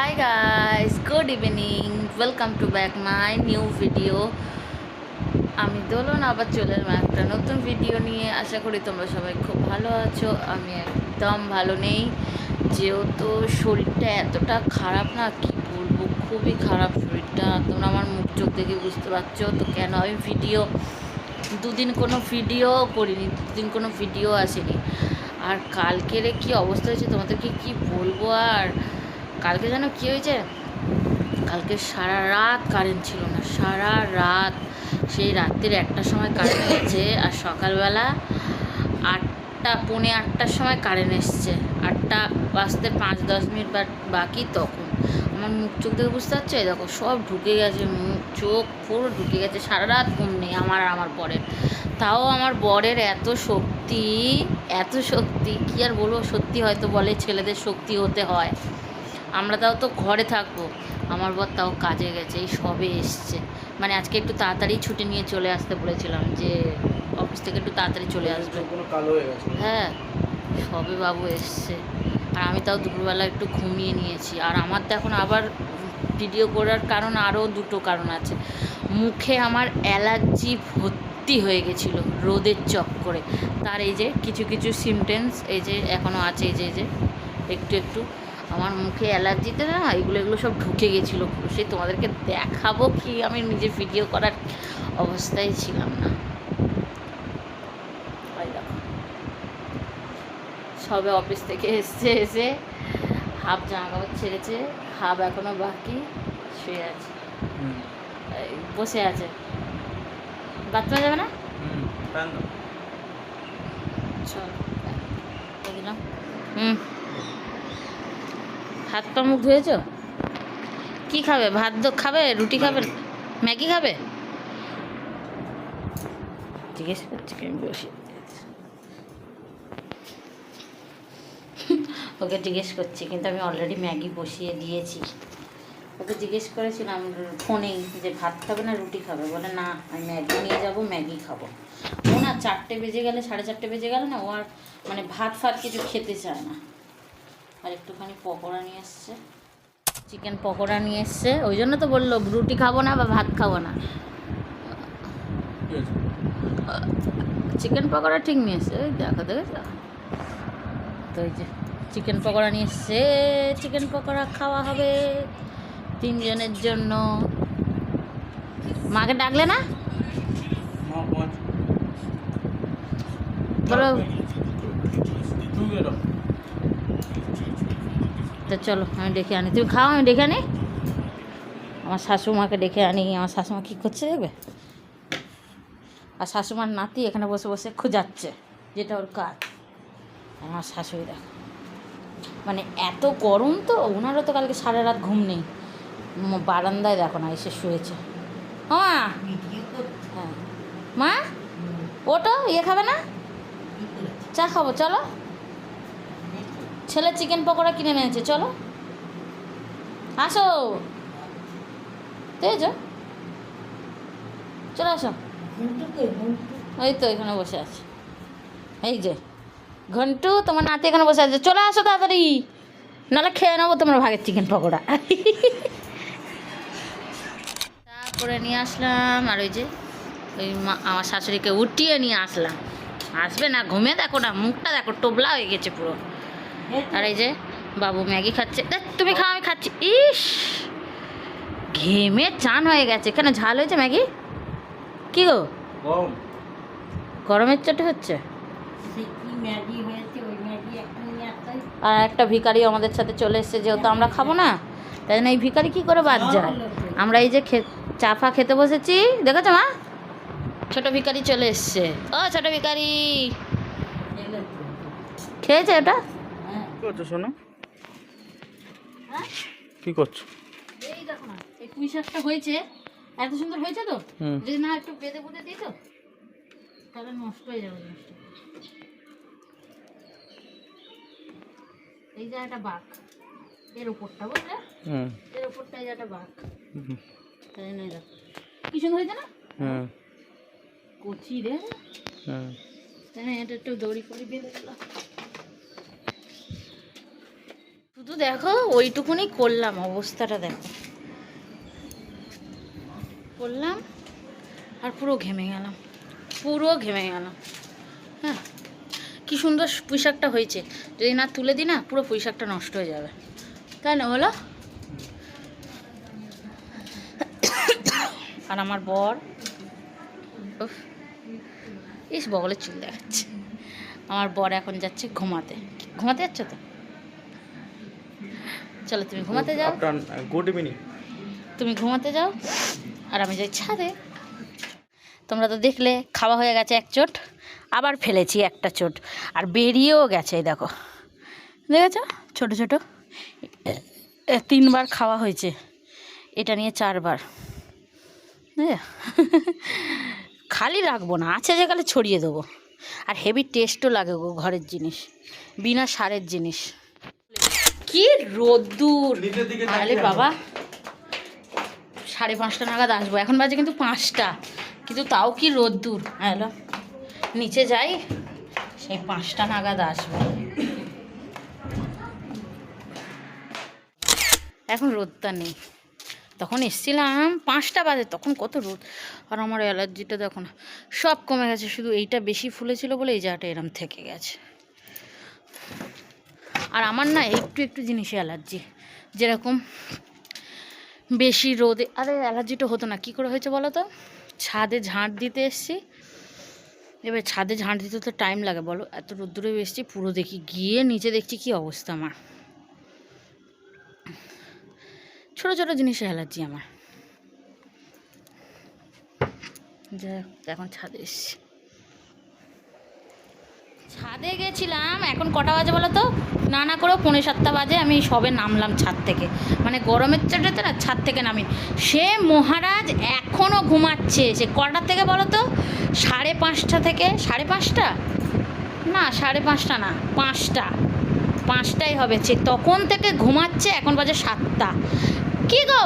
Hi guys good evening welcome to back my new video আমি দোলন, আবার চলে এলাম একটা নতুন ভিডিও নিয়ে। আশা করি তোমরা সবাই খুব ভালো আছো। আমি একদম ভালো নেই। যেহেতু শরীরটা এতটা খারাপ না, কি বলব? খুবই খারাপ শরীরটা। তোমরা আমার মুখ চোখ দেখে বুঝতে পারছ। তো কেন আমি ভিডিও দুদিন কোনো ভিডিও করিনি, দুদিন কোনো ভিডিও আসেনি। আর কালকের কি অবস্থা হয়েছে, তোমাদেরকে কি বলব? আর কালকে যেন কী হয়েছে? কালকে সারা রাত কারেন্ট ছিল না, সারা রাত। সেই রাত্রির একটার সময় কারেন্ট গেছে আর সকালবেলা আটটা, পৌনে আটটার সময় কারেন্ট এসছে। আটটা বাজতে পাঁচ, দশ মিনিট বাকি তখন। আমার মুখ চোখ দেখে বুঝতে পারছ? এই দেখো, সব ঢুকে গেছে, মুখ, চোখ পুরো ঢুকে গেছে। সারা রাত ঘুম নেই আমার আমার বরের। তাও আমার বরের এত শক্তি এত শক্তি, কি আর বলব? সত্যি হয়তো বলে ছেলেদের শক্তি হতে হয়। আমরা তাও তো ঘরে থাকব। আমার বর তাও কাজে গেছে এই সবে এসছে। মানে আজকে একটু তাড়াতাড়ি ছুটি নিয়ে চলে আসতে বলেছিলাম যে অফিস থেকে একটু তাড়াতাড়ি চলে আসবে। হয়ে হ্যাঁ সবে বাবু এসছে। আর আমি তাও দুপুরবেলা একটু ঘুমিয়ে নিয়েছি। আর আমার তো এখন আবার ভিডিও করার কারণ আরও দুটো কারণ আছে। মুখে আমার অ্যালার্জি ভর্তি হয়ে গেছিল রোদের চক্করে। তার এই যে কিছু কিছু সিমটেন্স এই যে এখনও আছে এই যে এই যে একটু একটু। আমার মুখে অ্যালার্জিতে না এগুলো এগুলো সব ঢুকে গেছিল সেই তোমাদেরকে দেখাবো কি আমি নিজে ভিডিও করার অবস্থায় ছিলাম না। সবে অফিস থেকে এসছে এসে হাফ জামা কাপড় ছেড়েছে হাফ এখনও বাকি শুয়ে আছে। এই বসে আছে। বাথরুমে যাবে না? চল হুম। হাত পা মুখ ধুয়েছো? কি খাবে? ভাত খাবে? রুটি খাবে? ম্যাগি খাবে? জিজ্ঞেস করছি আমি বসে। ওকে জিজ্ঞেস করছি কিন্তু আমি অলরেডি ম্যাগি বসিয়ে দিয়েছি। ওকে জিজ্ঞেস করেছিলাম ফোনেই যে ভাত খাবে না রুটি খাবে? বলে না আমি ম্যাগি নিয়ে যাব ম্যাগি খাব। ও না চারটে বেজে গেলে সাড়ে চারটে বেজে গেলে না ও আর মানে ভাত ফাত কিছু খেতে চায় না। আর একটুখানি পকোড়া নিয়ে এসছে। চিকেন পকোড়া নিয়ে এসছে। ওই জন্য তো বলল রুটি খাব না বা ভাত খাব না। চিকেন পকোড়া ঠিক নিয়ে এসছে। ওই দেখো দেখেছ তো ওই যে চিকেন পকোড়া নিয়ে এসছে। চিকেন পকোড়া খাওয়া হবে তিনজনের জন্য। মাকে ডাকলে না? বলো। তো চলো, আমি ডেকে আনি। তুমি খাও, আমি ডেকে আনি। আমার শাশুমাকে ডেকে আনি। আমার শাশুমা কী করছে দেখবে? আর শাশুমার নাতি এখানে বসে বসে খোঁজাচ্ছে যেটা ওর কাজ। আমার শাশুড়ি দেখো। মানে এত গরম তো ওনারও তো কালকে সারা রাত ঘুম নেই। বারান্দায় দেখো না, এসে শুয়েছে। মা! হ্যাঁ। মা? ওটো ইয়ে খাবে না? চা খাব, চলো। ছেলে চিকেন পকোড়া কিনে নিয়েছে চলো। আসো। তেজ চলে আসো। ওই তো এখানে বসে আছে। এই যে। ঘন্টু, তোমার নাতি এখানে বসে আছে। চলে আসো তাড়াতাড়ি। নাহলে খেয়ে নেব তোমার ভাগের চিকেন পকোড়া। তারপরে নিয়ে আসলাম, আর ওই যে, ওই আমার শাশুড়িকে উঠিয়ে নিয়ে আসলাম। আসবে না ঘুমে দেখো না, মুখটা দেখো, টোবলা হয়ে গেছে পুরো। আর এই যে বাবু ম্যাগি খাচ্ছে। তুমি খাও আমি খাচ্ছি। ইস! ঘেমে চান হয়ে গেছে। কেন ঝাল হয়েছে ম্যাগি? কি গো? গরমের চোটে হচ্ছে? আর একটা ভিখারি আমাদের সাথে চলে এসছে যেহেতু আমরা খাব না তাই জন্য এই ভিখারি কী করে বাদ যায়? আমরা এই যে খে চাফা খেতে বসেছি। দেখেছ মা? ছোট ভিখারি চলে এসছে। ও ছোট ভিখারি খেয়েছে এটা কি করছ শোনো কি করছ? এই দেখো না এই পুঁই শাকটা হয়েছে। এত সুন্দর হয়েছে তো? যদি না একটু বেঁধে বুঁধে দিই তো তাহলে নষ্ট হয়ে যাবে জিনিসটা। এই যে একটা বাঘ এর উপরটা বুঝলে? এর উপরটা এই বাঘ। তাই জন্য দেখো। কি সুন্দর হয়েছে না? কচি রে। এটা একটু দড়ি করে বেঁধে দিলাম। শুধু দেখো, ওইটুকুনি করলাম, অবস্থাটা দেখো। করলাম, আর পুরো ঘেমে গেলাম। পুরো ঘেমে গেলাম। হ্যাঁ কি সুন্দর পুঁইশাকটা হয়েছে। যদি না তুলে দিই না, পুরো পুঁইশাকটা নষ্ট হয়ে যাবে। তাই না, বলো? আর আমার বর ইস, বগলের চুল দেখাচ্ছে। আমার বর এখন যাচ্ছে ঘুমাতে। ঘুমাতে যাচ্ছ তো? চলো তুমি ঘুমাতে যাও। গুড ইভিনিং তুমি ঘুমাতে যাও আর আমি যাই ছাদে। তোমরা তো দেখলে খাওয়া হয়ে গেছে এক চোট আবার ফেলেছি একটা চোট আর বেরিয়েও গেছে এই দেখো। দেখেছ? ছোট ছোট। তিনবার খাওয়া হয়েছে। এটা নিয়ে চারবার। খালি রাখব না আছে যে খালি ছড়িয়ে দেবো। আর হেভি টেস্টও লাগে গো ঘরের জিনিস। বিনা সারের জিনিস। কি রোদ্দুর? আরে বাবা। সাড়ে পাঁচটা নাগাদ আসব। এখন বাজে কিন্তু পাঁচটা। কিন্তু তাও কি রোদ্দুর? হ্যালো নিচে যাই সেই পাঁচটা নাগাদ আসব। এখন রোদটা নেই। তখন এসছিলাম পাঁচটা বাজে তখন কত রোদ। আর আমার অ্যালার্জিটা দেখো না সব কমে গেছে। শুধু এইটা বেশি ফুলেছিল বলে এই জায়গাটা এরম থেকে গেছে। আর আমার না একটু একটু জিনিসে অ্যালার্জি। যেরকম বেশি রোদে, আরে অ্যালার্জিটা হতো না, কী করে হয়েছে বলো তো? ছাদে ঝাঁট দিতে এসছি। এবার ছাদে ঝাঁট দিতে তো টাইম লাগে, বলো, এত রোদ্দুরে এসছি, পুরো দেখি, গিয়ে নিচে দেখছি কি অবস্থা আমার। ছোটো ছোটো জিনিসে অ্যালার্জি আমার। যাই এখন ছাদে এসছি। ছাদে গেছিলাম, এখন কটা বাজে বলো তো? না না করেও পৌনে সাতটা বাজে আমি সবে নামলাম ছাদ থেকে। মানে গরমের চাটাতে না ছাদ থেকে নামি। সে মহারাজ এখনও ঘুমাচ্ছে। সে কটার থেকে বলো তো? সাড়ে পাঁচটা থেকে। সাড়ে পাঁচটা? না, সাড়ে পাঁচটা না, পাঁচটা। পাঁচটাই হবে। সে তখন থেকে ঘুমাচ্ছে, এখন বাজে সাতটা। কি গো?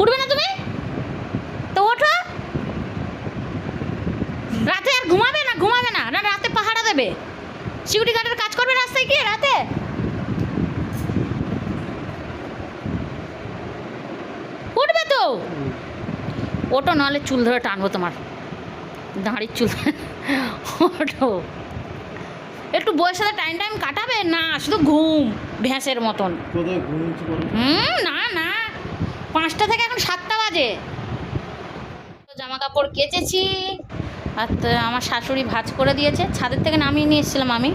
উঠবে না তুমি? তো ওঠো। রাতে আর ঘুমাবে না ঘুমাবে না। না রাতে পাহারা দেবে। সিকিউরিটি গার্ডের কাজ করবে রাস্তায় গিয়ে রাতে? উঠবে তো। ওটো নাহলে চুল ধরে টানবো তোমার। দাঁড়ির চুল। ওটো। একটু বইয়ের সাথে টাইম টাইম কাটাবে? না শুধু ঘুম ভ্যাঁসের মতন। হুম না না। পাঁচটা থেকে এখন সাতটা বাজে। তো জামা কাপড় কেচেছি। আর আমার শাশুড়ি ভাঁজ করে দিয়েছে। ছাদের থেকে নামিয়ে নিয়ে এসেছিলাম আমি।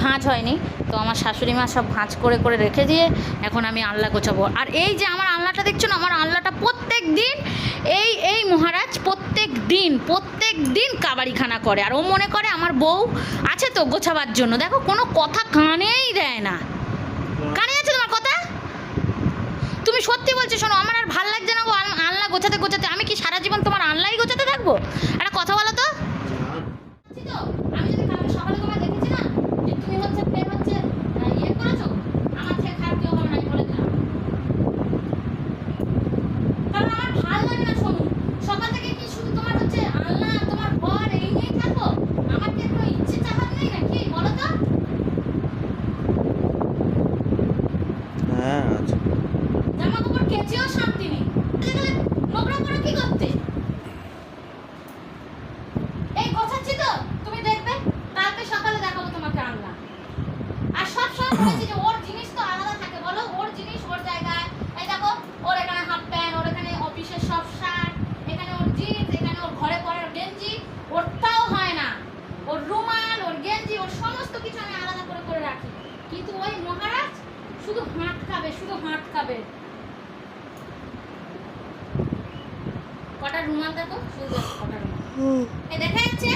ভাঁজ হয়নি, তো আমার শাশুড়ি মা সব ভাঁজ করে করে রেখে দিয়ে এখন আমি আনলা গোছাবো। আর এই যে আমার আনলাটা দেখছ না, আমার আনলাটা প্রত্যেক দিন, এই এই মহারাজ প্রত্যেক দিন প্রত্যেক দিন কাবাড়িখানা করে। আর ও মনে করে আমার বউ আছে তো গোছাবার জন্য। দেখো, কোনো কথা কানেই দেয় না। কানে আছে তোমার কথা? তুমি সত্যি বলছো, শোনো, আমার আর ভালো লাগছে না গো আল- আলনা গোছাতে গোছাতে। আমি কি সারা জীবন তোমার আনলাই গোছাতে থাকব একটা কথা বলো তো বলছি তো, আমি যদি কালকে সকালে তোমায় দেখেছি না যে তুমি হচ্ছে ফের হচ্ছে আহ, ইয়ে করেছ আমার থেকে খারাপ কেউ হবে না আমি বলে দিলাম কারণ আমার ভালো লাগে না শোনো সকাল থেকে কি শুধু তোমার হচ্ছে আলনা তোমার ঘর এই নিয়েই থাকব আমার কি কোনো ইচ্ছে চাহাত নেই নাকি বলো তো হ্যাঁ আচ্ছা জামা কাপড় কেচেও শান্তি নেই গেলে নোংরা করো কি করতে এই গোছাচ্ছি তো তুমি দেখবে কালকে সকালে দেখাবো তোমাকে আনলাম আর সব সময় বলেছি যে ওর জিনিস তো আলাদা থাকে বলো ওর জিনিস ওর জায়গায় এই দেখো ওর এখানে হাফ প্যান্ট ওর এখানে অফিসের সব শার্ট এখানে ওর জিন্স এখানে ওর ঘরে পরার গেঞ্জি ওরটাও হয় না ওর রুমাল ওর গেঞ্জি ওর সমস্ত কিছু আমি আলাদা করে করে রাখি কিন্তু ওই মহারাজ শুধু হাঁট খাবে শুধু হাঁট খাবে কটা রুমাল দেখো? শুধু কটা রুমাল। এই দেখা যাচ্ছে?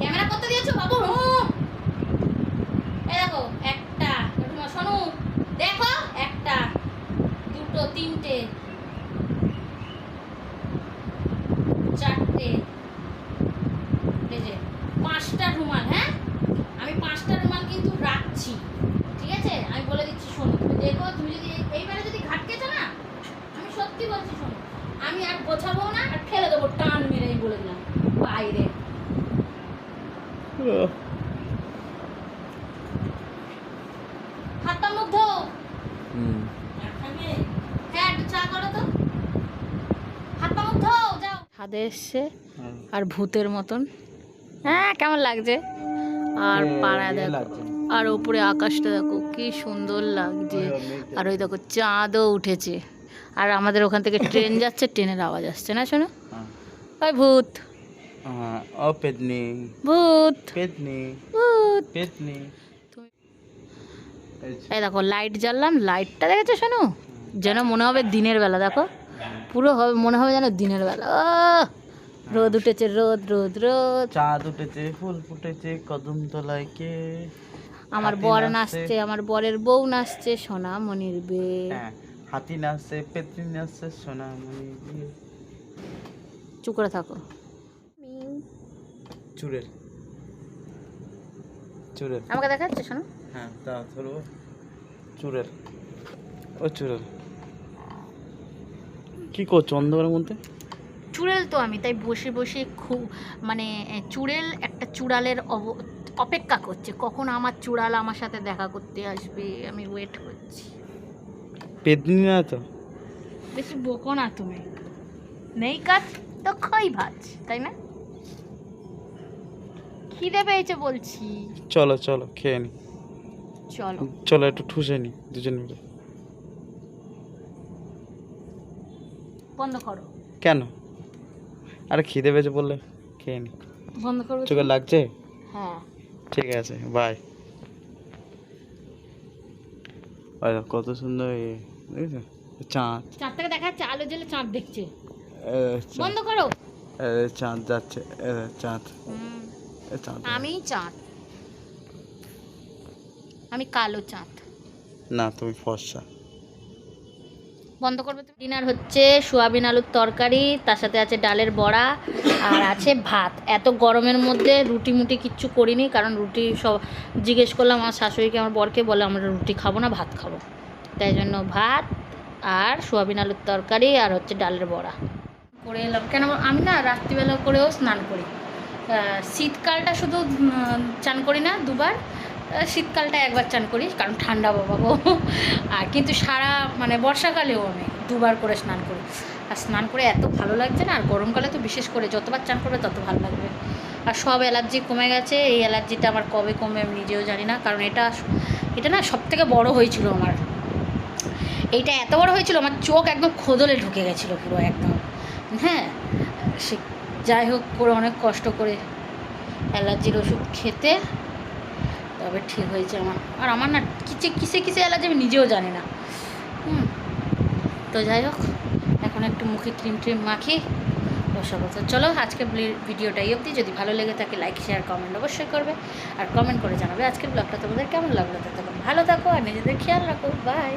ক্যামেরা কত দিয়েছ বাবু? এ দেখো একটা। রুমাল শোনো। দেখো একটা দুটো তিনটে চারটে এই যে পাঁচটা রুমাল হ্যাঁ আমি পাঁচটা রুমাল কিন্তু রাখছি ঠিক আছে আমি বলে দিচ্ছি শোনো তুমি দেখো তুমি যদি এইবারে যদি ঘাটকেছো না আমি সত্যি বলছি শোনো আমি আর গোছাবো না আর ফেলে দেবো টান মেরে আমি বলে দিলাম বাইরে হাত পা মুখ হ্যাঁ একটু চা করো তো হাত পা মুখ ধোও যাও ছাদে এসছে আর ভূতের মতন। হ্যাঁ কেমন লাগছে? আর পাড়া দেখো আর উপরে আকাশটা দেখো কি সুন্দর লাগছে। আর ওই দেখো চাঁদও উঠেছে। আর আমাদের ওখান থেকে ট্রেন যাচ্ছে ট্রেনের আওয়াজ আসছে না শোনো? ওই ভূত। ও ভূত। ভূত। এই দেখো লাইট জ্বাললাম লাইটটা দেখেছ শোনো যেন মনে হবে দিনের বেলা দেখো। পুরো হবে মনে হবে যেন দিনের বেলা। ও রোদ উঠেছে রোদ রোদ রোদ। চাঁদ উঠেছে ফুল ফুটেছে কদম তলায় কে? আমার বর নাচছে। আমার বরের বউ নাচছে সোনা মনির বে হ্যাঁ হাতি নাচছে পেতনি নাচছে সোনামণি বিয়ে। চুপ করে থাকো। চুড়েল চুড়েল আমাকে দেখাচ্ছে শোনো হ্যাঁ ও চুড়েল কি করছ অন্ধকারের মধ্যে? চুড়েল তো আমি তাই বসে বসে খুব মানে চুড়েল একটা চূড়ালের অব- অপেক্ষা করছে। কখন আমার চূড়াল আমার সাথে দেখা করতে আসবে? আমি ওয়েট করছি। পেতনি না তো? বেশি বকো না তুমি। নেই কাজ তো খই ভাজ তাই না? খিদে পেয়েছে বলছি। চলো চলো খেয়ে নি। চলো। চলো একটু ঠুসে নি দুজন মিলে। বন্ধ করো। কেন? আরে খিদে পেয়েছে বললে খেয়ে নি। বন্ধ করো চোখে লাগছে? হ্যাঁ। ঠিক আছে বাই কত সুন্দর এ দেখেছ? চাঁদ। চাঁদ থেকে দেখা যাচ্ছে আলো জ্বলে চাঁদ দেখছে। বন্ধ করো। চাঁদ যাচ্ছে চাঁদ। চাঁদ। আমি চাঁদ। আমি কালো চাঁদ। না তুমি ফর্সা। বন্ধ করবে তো? ডিনার হচ্ছে সোয়াবিন আলুর তরকারি তার সাথে আছে ডালের বড়া আর আছে ভাত। এত গরমের মধ্যে রুটি মুটি কিচ্ছু করিনি কারণ রুটি সব জিজ্ঞেস করলাম আমার শাশুড়িকে আমার বরকে বলে আমরা রুটি খাব না ভাত খাব? তাই জন্য ভাত আর সোয়াবিন আলুর তরকারি আর হচ্ছে ডালের বড়া। করে এলাম। কেন আমি না রাত্রিবেলা করেও স্নান করি। শীতকালটা শুধু চান করি না দুবার। শীতকালটা একবার চান করি, কারণ ঠান্ডা বাবা গো। আর কিন্তু সারা মানে বর্ষাকালেও আমি দুবার করে স্নান করি। আর স্নান করে এত ভালো লাগছে না, আর গরমকালে তো বিশেষ করে যতবার চান করবে তত ভালো লাগবে। আর সব অ্যালার্জি কমে গেছে, এই অ্যালার্জিটা আমার কবে কমে আমি নিজেও জানি না, কারণ এটা এটা না সব থেকে বড়ো হয়েছিল আমার। এইটা এত বড় হয়েছিল, আমার চোখ একদম খোদলে ঢুকে গেছিল পুরো একদম। হ্যাঁ সে যাই হোক করে অনেক কষ্ট করে অ্যালার্জির ওষুধ খেতে তবে ঠিক হয়েছে আমার। আর আমার না কিসে কিসে কিসে অ্যালার্জি আমি নিজেও জানি না। হুম। তো যাই হোক, এখন একটু মুখে ক্রিম ট্রিম মাখি কথা চলো আজকে ভিডিওটা এই অবধি। যদি ভালো লেগে থাকে লাইক শেয়ার কমেন্ট অবশ্যই করবে। আর কমেন্ট করে জানাবে আজকের ব্লগটা তোমাদের কেমন লাগল ততক্ষণ ভালো থাকো আর নিজেদের খেয়াল রাখো। বাই